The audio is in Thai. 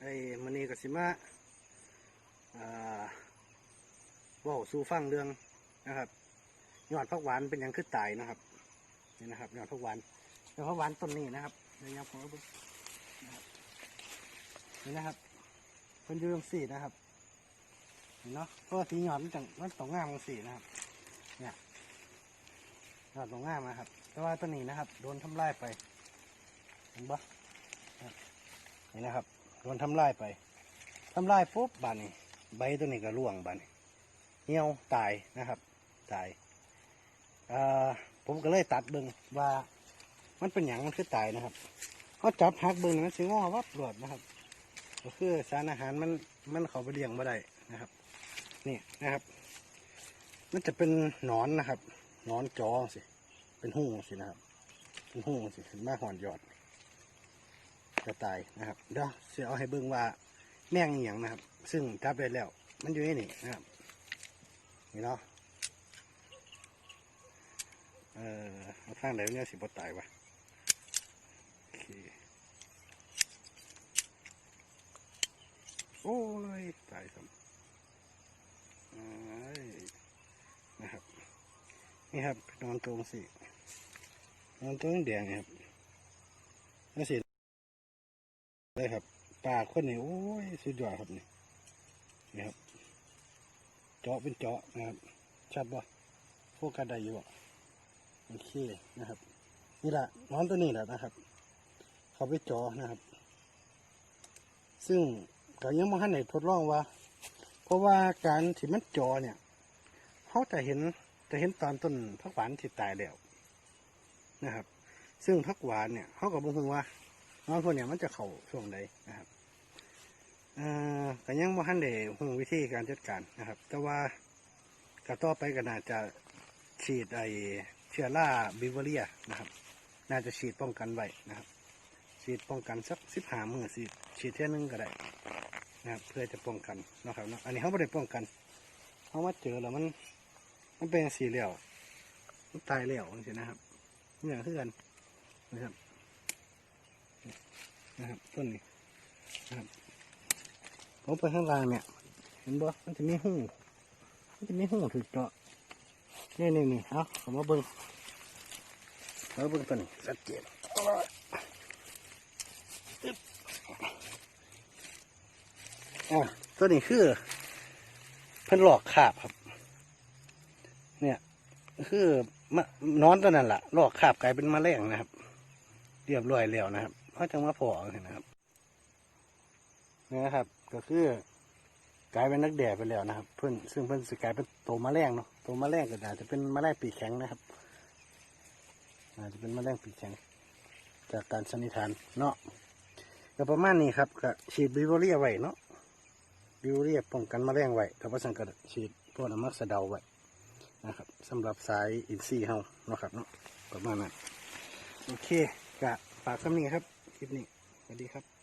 ไอ้มันนี่กับสิมาอ่าว่าสู่ฟังเรื่องนะครับยอดผักหวานเป็นยังคือตายนะครับนี่นะครับยอดผักหวานยอดผักหวานต้นนี้นะครับเดี๋ยวยับของเราเบิ่นะครับนี่นะครับเป็นยูงสี่นะครับเห็นเนาะเพราะสีหยอดมันจังมันต้องงามจังสี่นะครับ เนี่ยยอดต้องงามนะครับ แต่ว่าต้นนี้นะครับ โดนทำลายไปเห็นปะนี่นะครับ โดนทำลายไปทำลายปุ๊บบานนี้ ใบตัวนี้ก็ร่วงบานนี้เหี่ยวตายนะครับ ตายผมก็เลยตัดเบิงว่า มันเป็นอย่างมันคือตายนะครับเขาจับหักเบิงมันสิงอวับหลวดนะครับ ก็คือสารอาหารมันมันเขาไปเลี้ยงไม่ได้นะครับ นี่นะครับ มันจะเป็นหนอนนะครับหนอนจอสิเป็นหูสินะครับ เป็นหูสินมาหอนยอด จะตายนะครับเดี๋ยวเสียเอาให้เบิ่งว่าแม่งอหย่างนะครับ ซึ่งจับได้แล้ว มันอยู่ในนี่นะครับนี่เนาะเออเอาข้างไหนเนี่ยสิบตายวะโอเคโอ้ยตายสมนะครับนี่ครับนอนตรงสินอนตรงแดงครับนี่สิ เลยครับปลาคนนี้โอ้ยสุดยอดครับนี่นี่ครับ เจาะเป็นเจาะนะครับชัดบ่โฟกัสได้อยู่บ่โอเคนะครับ นี่แหละนอนตัวนี้แหละนะครับ เขาไปเจาะนะครับ ซึ่งก็ยังไม่ทันได้ทดลองว่า เพราะว่าการที่มันจาะเนี่ยเขาจะเห็นจะเห็นตอนต้นผักหวานที่ตายแล้วนะครับ ซึ่งผักหวานเนี่ยเขาก็บอกว่า นอนพวกเนี้ยมันจะเข่าช่วงใดนะครับอ่อแต่ยังบ่ทันได้หูวิธีการจัดการนะครับ แต่ว่าก็ต่อไปก็น่าจะฉีดไอเชื้อราบิวเวอรียนะครับ น่าจะฉีดป้องกันไว้นะครับฉีดป้องกันสักสิบห้ามือฉีดฉีดเท่านึงก็ได้นะครับเพื่อจะป้องกันนะครับนะอันนี้เขาไม่ได้ป้องกันเขามาเจอแล้วมัน มันเป็นสีเหลวมันตายเหลวจริงๆนะครับนี่อย่างเพื่อนนะครับ นะครับ ต้นนี้นะครับผมไปข้างล่างเนี่ย เห็นบ่มันจะมีหูมันจะมีหูถูกเจาะนี่นี่นี่เอาผมมาเบิ้งเอาเบิ้งต้นนี้สัดเจนอาล่ะอึ๊บอะต้นนี้คือเพิ่นหลอกขาบครับ เนี่ยคือมะนอนตัวนั้นแหละหลอกขาบกลายเป็นมแมลงนะครับ เรียบร้อยแล้วนะครับ เพราะจังว่าพอเห็นนะครับนี่นะครับ ก็คือกลายเป็นนักแด่ไปแล้วนะครับ เพิ่อนซึ่งเพิ่อนสกลายเป็นโตวแมลงเนาะโตวแมลงก็อาจจะเป็นแมลงปีกแข็งนะครับอาจจะเป็นแมลงปีกแข็ง จากการสันนิษฐานเนาะก็ประมาณนี้ครับก็ฉีดบิวเรียไว้เนาะบิวเรียป้องกันแมลงไว้กับว่าสังกัดฉีดพวกน้ำมักสะเดาไว้นะครับสำหรับสายอินทรีเฮาเนาะครับเนาะประมาณนั้นโอเคกะฝากคำนี้ครับ คลิปนี้สวัสดีครับ